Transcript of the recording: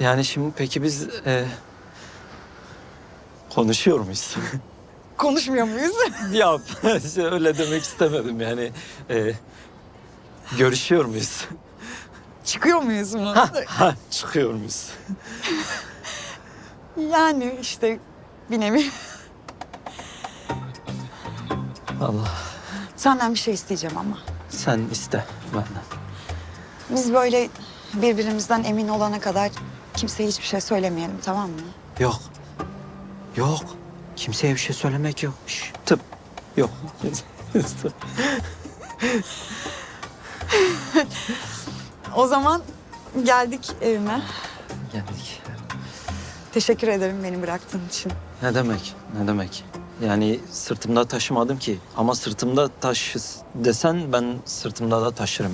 Yani şimdi peki biz e, konuşuyor muyuz? Konuşmuyor muyuz? ya öyle demek istemedim yani. E, görüşüyor muyuz? Çıkıyor muyuz mu? Ha, çıkıyor muyuz? Yani işte bir nevi. Allah Senden bir şey isteyeceğim ama. sen iste benden. Biz böyle birbirimizden emin olana kadar kimseye hiçbir şey söylemeyelim tamam mı? Yok. Yok. Kimseye bir şey söylemek yok. Şş, tıp. Yok. O zaman geldik evime. Geldik. Teşekkür ederim beni bıraktığın için. Ne demek? Ne demek? Yani sırtımda taşımadım ki. Ama sırtımda taş desen ben sırtımda da taşırım.